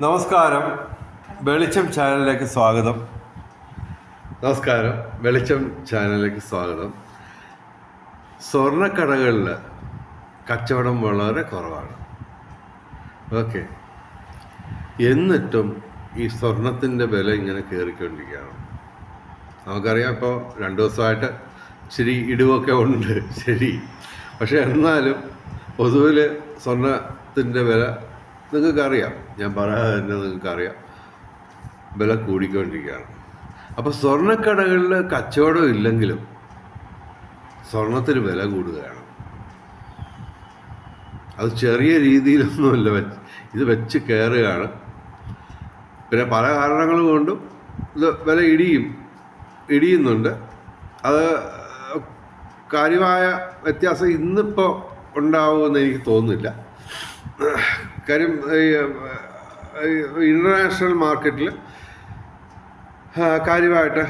നമസ്കാരം. വെളിച്ചം ചാനലിലേക്ക് സ്വാഗതം. നമസ്കാരം. വെളിച്ചം ചാനലിലേക്ക് സ്വാഗതം. സ്വർണക്കടകളിൽ കച്ചവടം വളരെ കുറവാണ്. ഓക്കെ. എന്നിട്ടും ഈ സ്വർണത്തിന്റെ വില ഇങ്ങനെ കയറിക്കൊണ്ടിരിക്കുകയാണ്. നമുക്കറിയാം ഇപ്പോൾ രണ്ട് ദിവസമായിട്ട് ശരി ഇടിവൊക്കെ ഉണ്ട്. ശരി. പക്ഷേ എന്നാലും പൊതുവിൽ സ്വർണത്തിന്റെ വില നിങ്ങൾക്കറിയാം. ഞാൻ പറയാതെ തന്നെ നിങ്ങൾക്കറിയാം. വില കൂടിക്കൊണ്ടിരിക്കുകയാണ്. അപ്പോൾ സ്വർണക്കടകളിൽ കച്ചവടം ഇല്ലെങ്കിലും സ്വർണത്തിന് വില കൂടുകയാണ് അത് ചെറിയ രീതിയിലൊന്നുമല്ല വെച്ച് ഇത് വെച്ച് കയറുകയാണ്. പിന്നെ പല കാരണങ്ങൾ കൊണ്ടും ഇത് വില ഇടിയും ഇടിയുന്നുണ്ട്. അത് കാര്യമായ വ്യത്യാസം ഇന്നിപ്പോൾ ഉണ്ടാവുമെന്ന് എനിക്ക് തോന്നുന്നില്ല. കാര്യം ഇന്റർനാഷണൽ മാർക്കറ്റിൽ കാര്യമായിട്ട്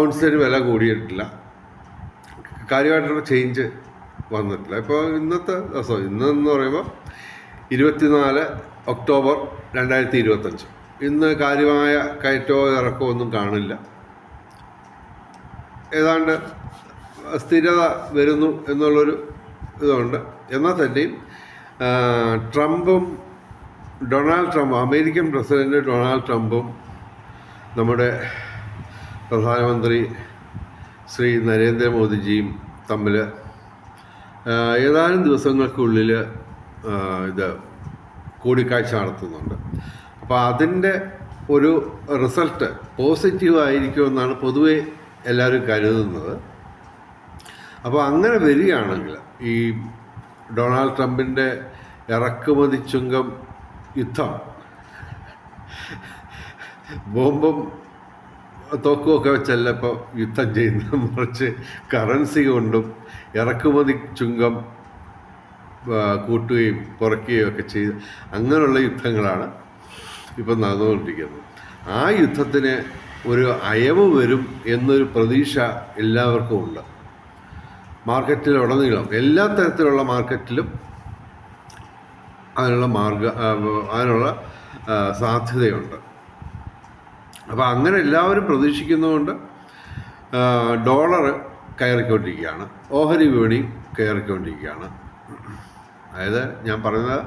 ഔൺസിന് വില കൂടിയിട്ടില്ല. കാര്യമായിട്ടുള്ള ചേഞ്ച് വന്നിട്ടില്ല. ഇപ്പോൾ ഇന്നത്തെ ദിവസം ഇന്നെന്ന് പറയുമ്പോൾ ഇരുപത്തിനാല് ഒക്ടോബർ രണ്ടായിരത്തി ഇരുപത്തഞ്ച് ഇന്ന് കാര്യമായ കയറ്റമോ ഇറക്കോ ഒന്നും കാണില്ല. ഏതാണ്ട് സ്ഥിരത വരുന്നു എന്നുള്ളൊരു ഇതുണ്ട്. എന്നാൽ തന്നെയും ട്രംപും Donald Trump American president Donald ട്രംപും നമ്മുടെ പ്രധാനമന്ത്രി ശ്രീ നരേന്ദ്രമോദിജിയും തമ്മിൽ ഏതാനും ദിവസങ്ങൾക്കുള്ളിൽ ഇത് കൂടിക്കാഴ്ച നടത്തുന്നുണ്ട്. അപ്പോൾ അതിന്റെ ഒരു റിസൾട്ട് പോസിറ്റീവ് ആയിരിക്കുമെന്നാണ് പൊതുവെ എല്ലാവരും കരുതുന്നത്. അപ്പോൾ അങ്ങനെ വരികയാണെങ്കിൽ ഈ ഡൊണാൾഡ് ട്രംപിന്റെ ഇറക്കുമതി ചുങ്കം യുദ്ധം. ബോംബും തോക്കുമൊക്കെ വെച്ചല്ല ഇപ്പോൾ യുദ്ധം ചെയ്യുന്നത് മറിച്ച് കറൻസി കൊണ്ടും ഇറക്കുമതി ചുങ്കം കൂട്ടുകയും കുറയ്ക്കുകയും ഒക്കെ ചെയ്ത് അങ്ങനെയുള്ള യുദ്ധങ്ങളാണ് ഇപ്പം നടന്നുകൊണ്ടിരിക്കുന്നത്. ആ യുദ്ധത്തിന് ഒരു അയവ് വരും എന്നൊരു പ്രതീക്ഷ എല്ലാവർക്കും ഉണ്ട്. മാർക്കറ്റിലുടനീളം എല്ലാ തരത്തിലുള്ള മാർക്കറ്റിലും അതിനുള്ള മാർഗ അതിനുള്ള സാധ്യതയുണ്ട്. അപ്പോൾ അങ്ങനെ എല്ലാവരും പ്രതീക്ഷിക്കുന്നതുകൊണ്ട് ഡോളർ കയറിക്കൊണ്ടിരിക്കുകയാണ്. ഓഹരി വിപണി കയറിക്കൊണ്ടിരിക്കുകയാണ്. അതായത് ഞാൻ പറയുന്നത്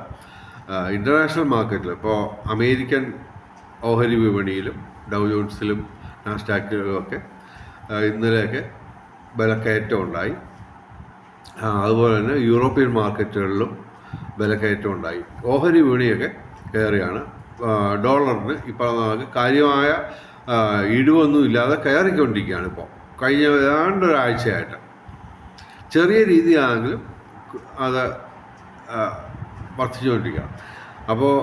ഇന്റർനാഷണൽ മാർക്കറ്റിൽ ഇപ്പോൾ അമേരിക്കൻ ഓഹരി വിപണിയിലും ഡൗ ജോൺസിലും ആ, ഇന്നലെയൊക്കെ വിലക്കയറ്റം ഉണ്ടായി. അതുപോലെ തന്നെ യൂറോപ്യൻ മാർക്കറ്റുകളിലും വിലക്കയറ്റം ഉണ്ടായി. ഓഹരി വിപണിയൊക്കെ കയറിയാണ്. ഡോളറിന് ഇപ്പോൾ നമുക്ക് കാര്യമായ ഇടിവൊന്നും ഇല്ലാതെ കയറിക്കൊണ്ടിരിക്കുകയാണ് ഇപ്പോൾ കഴിഞ്ഞ ഏതാണ്ട് ഒരാഴ്ചയായിട്ട് ചെറിയ രീതിയാണെങ്കിലും അത് വർദ്ധിച്ചുകൊണ്ടിരിക്കുക അപ്പോൾ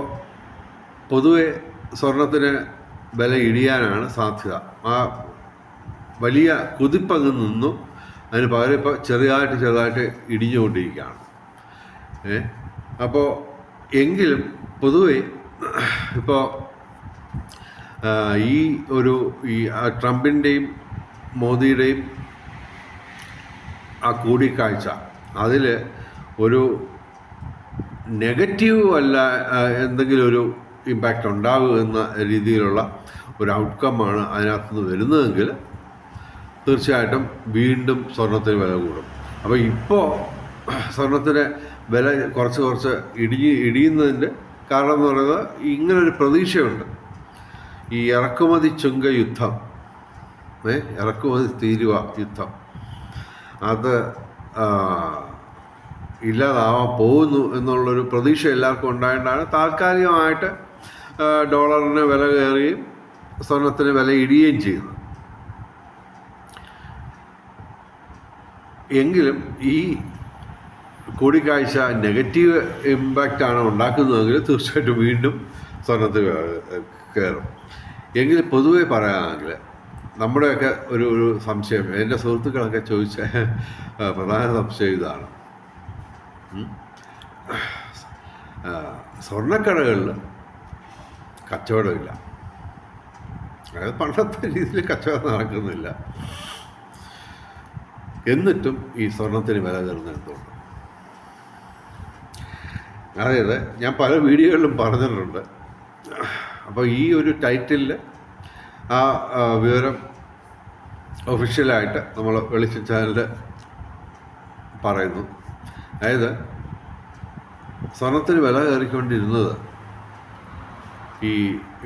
പൊതുവെ സ്വർണത്തിന് വില ഇടിയാനാണ് സാധ്യത. ആ വലിയ കുതിപ്പങ്ങ് നിന്നും. അതിന് പകരം ഇപ്പോൾ ചെറുതായിട്ട് ചെറുതായിട്ട് ഇടിഞ്ഞുകൊണ്ടിരിക്കുകയാണ്. ഏ? അപ്പോൾ എങ്കിലും പൊതുവെ ഇപ്പോൾ ഈ ഒരു ഈ ട്രംപിന്റെയും മോദിയുടെയും ആ കൂടിക്കാഴ്ച അതിൽ ഒരു നെഗറ്റീവ് അല്ല എന്തെങ്കിലും ഒരു ഇമ്പാക്റ്റ് ഉണ്ടാകും എന്ന രീതിയിലുള്ള ഒരു ഔട്ട്കമ്മാണ് അതിനകത്തുനിന്ന് വരുന്നതെങ്കിൽ തീർച്ചയായിട്ടും വീണ്ടും സ്വർണത്തിന് വില കൂടും. അപ്പോൾ ഇപ്പോൾ സ്വർണത്തിന് വില കുറച്ച് കുറച്ച് ഇടി ഇടിയുന്നതിന്റെ കാരണം എന്ന് പറയുന്നത് ഇങ്ങനൊരു പ്രതീക്ഷയുണ്ട്. ഈ ഇറക്കുമതി ചുങ്ക യുദ്ധം ഏ ഇറക്കുമതി തീരുവ യുദ്ധം അത് ഇല്ലാതാവാൻ പോകുന്നു എന്നുള്ളൊരു പ്രതീക്ഷ എല്ലാവർക്കും ഉണ്ടായതുകൊണ്ടാണ് താൽക്കാലികമായിട്ട് ഡോളറിന് വില കയറുകയും സ്വർണത്തിന് വില ഇടിയുകയും ചെയ്യുന്നത്. എങ്കിലും ഈ കൂടിക്കാഴ്ച നെഗറ്റീവ് ഇമ്പാക്റ്റ് ആണ് ഉണ്ടാക്കുന്നതെങ്കിൽ തീർച്ചയായിട്ടും വീണ്ടും സ്വർണത്തിൽ കയറും എങ്കിൽ പൊതുവെ പറയുകയാണെങ്കിൽ നമ്മുടെയൊക്കെ ഒരു ഒരു സംശയം എന്റെ സുഹൃത്തുക്കളൊക്കെ ചോദിച്ച പ്രധാന സംശയം ഇതാണ്. സ്വർണക്കടകളിൽ കച്ചവടമില്ല. അതായത് പണ്ടത്തെ രീതിയിൽ കച്ചവടം നടക്കുന്നില്ല. എന്നിട്ടും ഈ സ്വർണത്തിന് വില എന്തുകൊണ്ട് അതായത് ഞാൻ പല വീഡിയോകളിലും പറഞ്ഞിട്ടുണ്ട്. അപ്പോൾ ഈ ഒരു ടൈറ്റിലിൽ ആ വിവരം ഒഫീഷ്യലായിട്ട് നമ്മൾ വെളിച്ചം ചാനലിൽ പറയുന്നു. അതായത് സ്വർണത്തിന് വില കയറിക്കൊണ്ടിരുന്നത് ഈ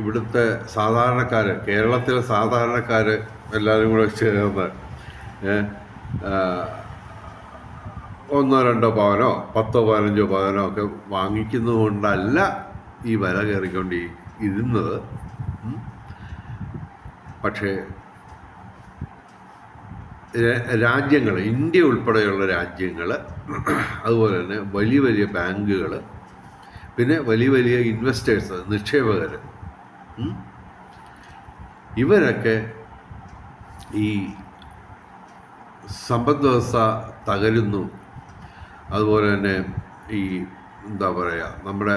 ഇവിടുത്തെ സാധാരണക്കാർ കേരളത്തിലെ സാധാരണക്കാർ എല്ലാവരും കൂടെ ചേർന്ന് ഒന്നോ രണ്ടോ പവനോ പത്തോ പതിനഞ്ചോ പവനോ ഒക്കെ വാങ്ങിക്കുന്നതുകൊണ്ടല്ല ഈ വില കയറിക്കൊണ്ട് ഇരുന്നത് പക്ഷേ രാജ്യങ്ങൾ ഇന്ത്യ ഉൾപ്പെടെയുള്ള രാജ്യങ്ങൾ അതുപോലെ തന്നെ വലിയ വലിയ ബാങ്കുകൾ പിന്നെ വലിയ വലിയ ഇൻവെസ്റ്റേഴ്സ് നിക്ഷേപകർ ഇവരൊക്കെ ഈ സമ്പദ് വ്യവസ്ഥ തകരുന്നു അതുപോലെ തന്നെ ഈ എന്താ പറയുക നമ്മുടെ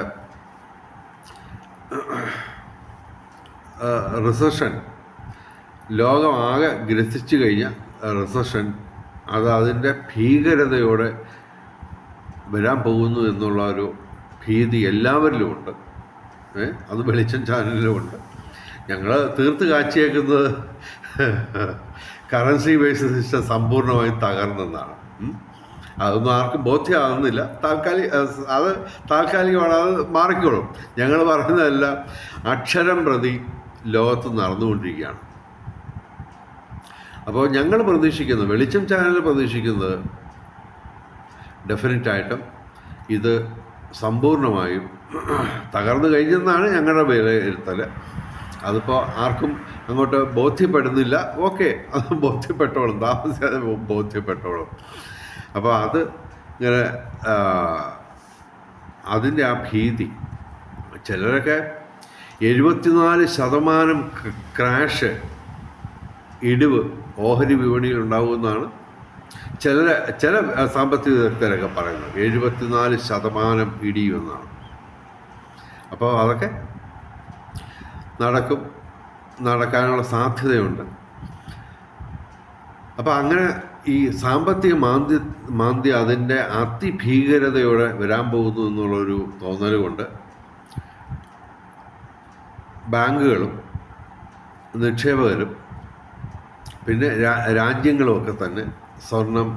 റിസഷൻ ലോകമാകെ ഗ്രസിച്ചു കഴിഞ്ഞ റിസഷൻ അത് അതിന്റെ ഭീകരതയോടെ വരാൻ പോകുന്നു എന്നുള്ള ഒരു ഭീതി എല്ലാവരിലും ഉണ്ട്. ഏ അത് വെളിച്ചം ചാനലിലുമുണ്ട് ഞങ്ങൾ തീർത്ത് കാച്ചിയേക്കുന്നത് കറൻസി ബേസ്ഡ് സിസ്റ്റം സമ്പൂർണമായും തകർന്നെന്നാണ്. അതൊന്നും ആർക്കും ബോധ്യമാകുന്നില്ല താൽക്കാലിക അത് താൽക്കാലികമാണ് അത് മാറിക്കോളും. ഞങ്ങൾ പറയുന്നതെല്ലാം അക്ഷരം പ്രതി ലോകത്ത് നടന്നുകൊണ്ടിരിക്കുകയാണ്. അപ്പോൾ ഞങ്ങൾ പ്രതീക്ഷിക്കുന്നത് വെളിച്ചം ചാനൽ പ്രതീക്ഷിക്കുന്നത് ഡെഫിനറ്റായിട്ടും ഇത് സമ്പൂർണമായും തകർന്നു കഴിഞ്ഞെന്നാണ് ഞങ്ങളുടെ വിലയിരുത്തൽ അതിപ്പോൾ ആർക്കും അങ്ങോട്ട് ബോധ്യപ്പെടുന്നില്ല. ഓക്കെ അത് ബോധ്യപ്പെട്ടോളും താമസിയാതെ ബോ- ബോധ്യപ്പെട്ടോളും. അപ്പോൾ അത് ഇങ്ങനെ അതിന്റെ ആ ഭീതി. ചിലരൊക്കെ എഴുപത്തിനാല് ശതമാനം ക്രാഷ് ഇടിവ് ഓഹരി വിപണിയിൽ ഉണ്ടാകുമെന്നാണ് ചില ചില സാമ്പത്തിക വിദഗ്ധരൊക്കെ പറയുന്നത്. എഴുപത്തിനാല് ശതമാനം ഇടിയുമെന്നാണ്. അപ്പോൾ അതൊക്കെ നടക്കും നടക്കാനുള്ള സാധ്യതയുണ്ട്. അപ്പോൾ അങ്ങനെ ഈ സാമ്പത്തിക മാന്ദ്യ മാന്ദ്യ അതിന്റെ അതിഭീകരതയോടെ വരാൻ പോകുന്നു എന്നുള്ളൊരു തോന്നൽ കൊണ്ട് ബാങ്കുകളും നിക്ഷേപകരും പിന്നെ രാജ്യങ്ങളുമൊക്കെ തന്നെ സ്വർണം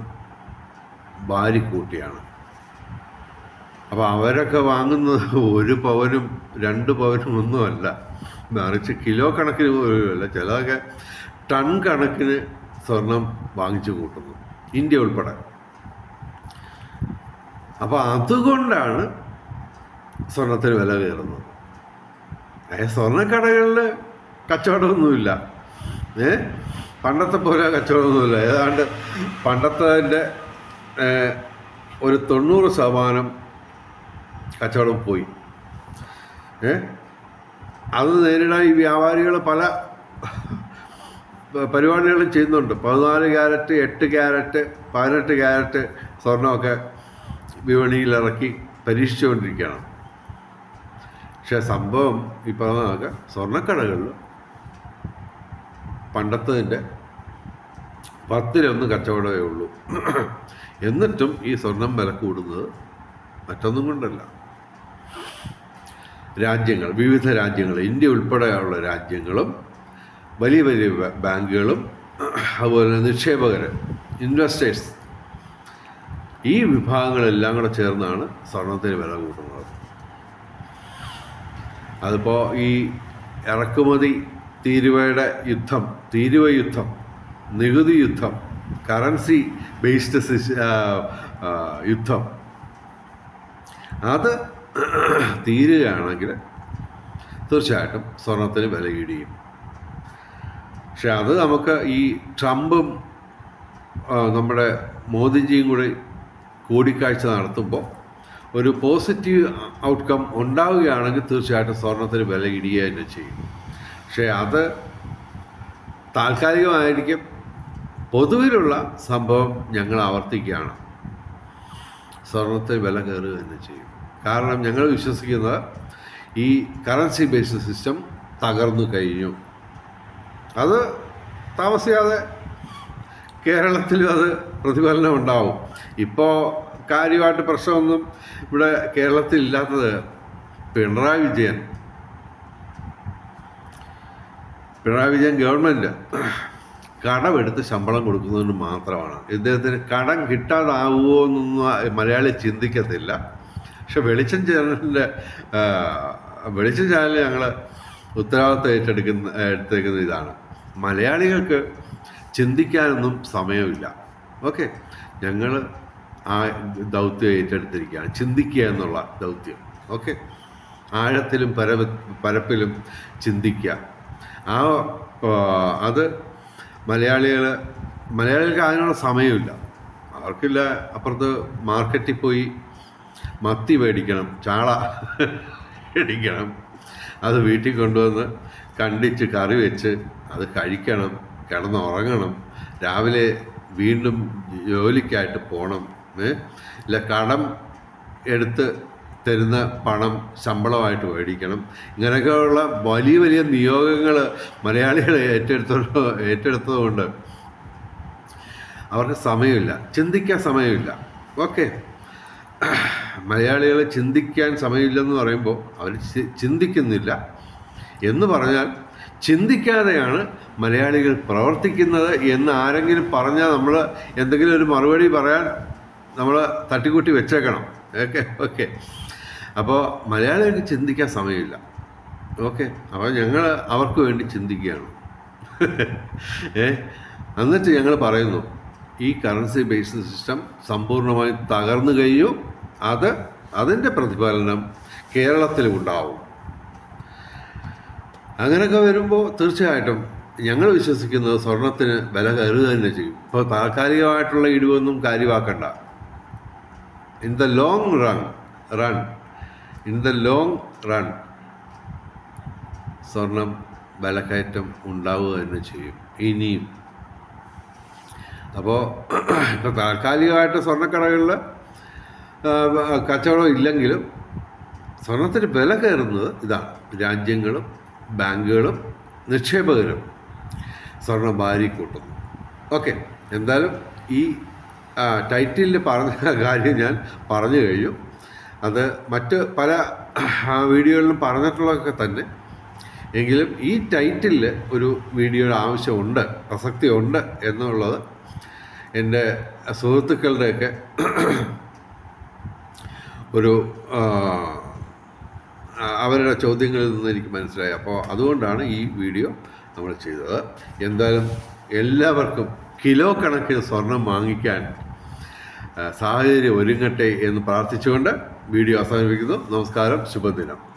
വാരിക്കൂട്ടിയാണ്. അപ്പോൾ അവരൊക്കെ വാങ്ങുന്നത് ഒരു പവനും രണ്ട് പവനും ഒന്നുമല്ല. മറിച്ച് കിലോ കണക്കിന് അല്ല. ചിലതൊക്കെ ടൺ കണക്കിന് സ്വർണം വാങ്ങിച്ചു കൂട്ടുന്നു. ഇന്ത്യ ഉൾപ്പെടെ. അപ്പോൾ അതുകൊണ്ടാണ് സ്വർണത്തിന് വില കയറുന്നത്. സ്വർണക്കടകളിൽ കച്ചവടമൊന്നുമില്ല. ഏ പണ്ടത്തെ പോലെ കച്ചവടമൊന്നുമില്ല. ഏതാണ്ട് പണ്ടത്തെ ഒരു തൊണ്ണൂറ് ശതമാനം കച്ചവടം പോയി. ഏ അത് നേരിടാൻ ഈ വ്യാപാരികൾ പല പ- പരിപാടികളും ചെയ്യുന്നുണ്ട്. പതിനാല് ക്യാരറ്റ് എട്ട് ക്യാരറ്റ് പതിനെട്ട് ക്യാരറ്റ് സ്വർണമൊക്കെ വിപണിയിൽ ഇറക്കി പരീക്ഷിച്ചുകൊണ്ടിരിക്കുകയാണ്. പക്ഷെ സംഭവം ഈ പറഞ്ഞതൊക്കെ സ്വർണക്കടകളിൽ പണ്ടത്തതിന്റെ പത്തിലൊന്ന് കച്ചവടമേ ഉള്ളൂ. എന്നിട്ടും ഈ സ്വർണം വില കൂടുന്നത് മറ്റൊന്നും കൊണ്ടല്ല. രാജ്യങ്ങൾ വിവിധ രാജ്യങ്ങൾ ഇന്ത്യ ഉൾപ്പെടെയുള്ള രാജ്യങ്ങളും വലിയ വലിയ ബാങ്കുകളും അതുപോലെ നിക്ഷേപകർ ഇൻവെസ്റ്റേഴ്സ്. ഈ വിഭാഗങ്ങളെല്ലാം കൂടെ ചേർന്നാണ് സ്വർണത്തിന് വില കൂട്ടുന്നത്. അതിപ്പോൾ ഈ ഇറക്കുമതി തീരുവയുടെ യുദ്ധം തീരുവ യുദ്ധം നികുതി യുദ്ധം കറൻസി ബേസ്ഡ് യുദ്ധം. അത് തീരുകയാണെങ്കിൽ തീർച്ചയായിട്ടും സ്വർണത്തിന് വില ഇടിയും. പക്ഷെ അത് നമുക്ക് ഈ ട്രംപും നമ്മുടെ മോദിജിയും കൂടി കൂടിക്കാഴ്ച നടത്തുമ്പോൾ ഒരു പോസിറ്റീവ് ഔട്ട്കം ഉണ്ടാവുകയാണെങ്കിൽ തീർച്ചയായിട്ടും സ്വർണത്തിന് വില ഇടിയുക തന്നെ ചെയ്യും. പക്ഷേ അത് താൽക്കാലികമായിരിക്കും. പൊതുവിലുള്ള സംഭവം ഞങ്ങൾ ആവർത്തിക്കുകയാണ്. സ്വർണത്തിന് വില കയറുക തന്നെ ചെയ്യും. കാരണം ഞങ്ങൾ വിശ്വസിക്കുന്നത് ഈ കറൻസി ബേസ്ഡ് സിസ്റ്റം തകർന്നു കഴിഞ്ഞു. അത് താമസിയാതെ കേരളത്തിലും അത് പ്രതിഫലനം ഉണ്ടാവും. ഇപ്പോൾ കാര്യമായിട്ട് പ്രശ്നമൊന്നും ഇവിടെ കേരളത്തിൽ ഇല്ലാത്തത് പിണറായി വിജയൻ. പിണറായി വിജയൻ ഗവൺമെന്റ് കടമെടുത്ത് ശമ്പളം കൊടുക്കുന്നതിന് മാത്രമാണ്. ഇദ്ദേഹത്തിന് കടം കിട്ടാതാവുമോ എന്നൊന്നും മലയാളി ചിന്തിക്കത്തില്ല. പക്ഷെ വെളിച്ചം ചാനലിന്റെ വെളിച്ചം ചാനൽ ഞങ്ങൾ ഉത്തരവാദിത്തം ഏറ്റെടുക്കുന്ന എടുത്തേക്കുന്ന ഇതാണ്. മലയാളികൾക്ക് ചിന്തിക്കാനൊന്നും സമയമില്ല. ഓക്കെ ഞങ്ങൾ ആ ദൗത്യം ഏറ്റെടുത്തിരിക്കുകയാണ്. ചിന്തിക്കുക എന്നുള്ള ദൗത്യം. ഓക്കെ ആഴത്തിലും പര പരപ്പിലും ചിന്തിക്കുക. ആ, അത് മലയാളികൾ മലയാളികൾക്ക് അതിനുള്ള സമയമില്ല. അവർക്കില്ല അപ്പുറത്ത് മാർക്കറ്റിൽ പോയി മത്തി മേടിക്കണം ചാള മേടിക്കണം അത് വീട്ടിൽ കൊണ്ടുവന്ന് കണ്ടിച്ച് കറി വെച്ച് അത് കഴിക്കണം കിടന്നുറങ്ങണം രാവിലെ വീണ്ടും ജോലിക്കായിട്ട് പോകണം? ഇല്ല കടം എടുത്ത് തരുന്ന പണം ശമ്പളമായിട്ട് മേടിക്കണം. ഇങ്ങനെയൊക്കെയുള്ള വലിയ വലിയ നിയോഗങ്ങൾ മലയാളികൾ ഏറ്റെടുത്തോ ഏറ്റെടുത്തതുകൊണ്ട് അവർക്ക് സമയമില്ല. ചിന്തിക്കാൻ സമയമില്ല. ഓക്കെ. മലയാളികൾ ചിന്തിക്കാൻ സമയമില്ലെന്ന് പറയുമ്പോൾ അവർ ചിന്തിക്കുന്നില്ല. എന്ന് പറഞ്ഞാൽ ചിന്തിക്കാതെയാണ് മലയാളികൾ പ്രവർത്തിക്കുന്നത് എന്ന് ആരെങ്കിലും പറഞ്ഞാൽ നമ്മൾ എന്തെങ്കിലും ഒരു മറുപടി പറയാൻ നമ്മൾ തട്ടിക്കൂട്ടി വെച്ചേക്കണം. Okay okay. അപ്പോൾ മലയാളികൾക്ക് ചിന്തിക്കാൻ സമയമില്ല. ഓക്കെ അപ്പോൾ ഞങ്ങൾ അവർക്ക് വേണ്ടി ചിന്തിക്കുകയാണ്. ഏ എന്നിട്ട് ഞങ്ങൾ പറയുന്നു ഈ കറൻസി ബേസ്ഡ് സിസ്റ്റം സമ്പൂർണമായും തകർന്നു കഴിഞ്ഞു അത് അതിന്റെ പ്രതിഫലനം കേരളത്തിലും ഉണ്ടാവും. അങ്ങനെയൊക്കെ വരുമ്പോൾ തീർച്ചയായിട്ടും ഞങ്ങൾ വിശ്വസിക്കുന്നത് സ്വർണത്തിന് വില കയറുക തന്നെ ചെയ്യും. ഇപ്പോൾ താൽക്കാലികമായിട്ടുള്ള ഇടിവൊന്നും കാര്യമാക്കണ്ട. In the long run run in the long run സ്വർണം വിലക്കയറ്റം ഉണ്ടാവുക തന്നെ ചെയ്യും. ഇനിയും. അപ്പോൾ ഇപ്പോൾ താൽക്കാലികമായിട്ട് സ്വർണക്കടകളിൽ കച്ചവടം ഇല്ലെങ്കിലും സ്വർണത്തിന് വില കയറുന്നത് ഇതാണ്. രാജ്യങ്ങളും ബാങ്കുകളും നിക്ഷേപകരും സ്വർണം വാരി കൂട്ടുന്നു ഓക്കെ എന്തായാലും ഈ ടൈറ്റിലിൽ പറഞ്ഞ കാര്യം ഞാൻ പറഞ്ഞു കഴിഞ്ഞു. അത് മറ്റ് പല വീഡിയോകളിലും പറഞ്ഞിട്ടുള്ളതൊക്കെ തന്നെ. എങ്കിലും ഈ ടൈറ്റിലിൽ ഒരു വീഡിയോയുടെ ആവശ്യമുണ്ട് പ്രസക്തിയുണ്ട് എന്നുള്ളത് എന്റെ സുഹൃത്തുക്കളുടെയൊക്കെ ഒരു അവരുടെ ചോദ്യങ്ങളിൽ നിന്ന് എനിക്ക് മനസ്സിലായി. അപ്പോൾ അതുകൊണ്ടാണ് ഈ വീഡിയോ നമ്മൾ ചെയ്തത്. എന്തായാലും എല്ലാവർക്കും കിലോ കണക്കിന് സ്വർണം വാങ്ങിക്കാൻ സാഹചര്യം ഒരുങ്ങട്ടെ എന്ന് പ്രാർത്ഥിച്ചുകൊണ്ട് വീഡിയോ അവസാനിപ്പിക്കുന്നു. നമസ്കാരം. ശുഭദിനം.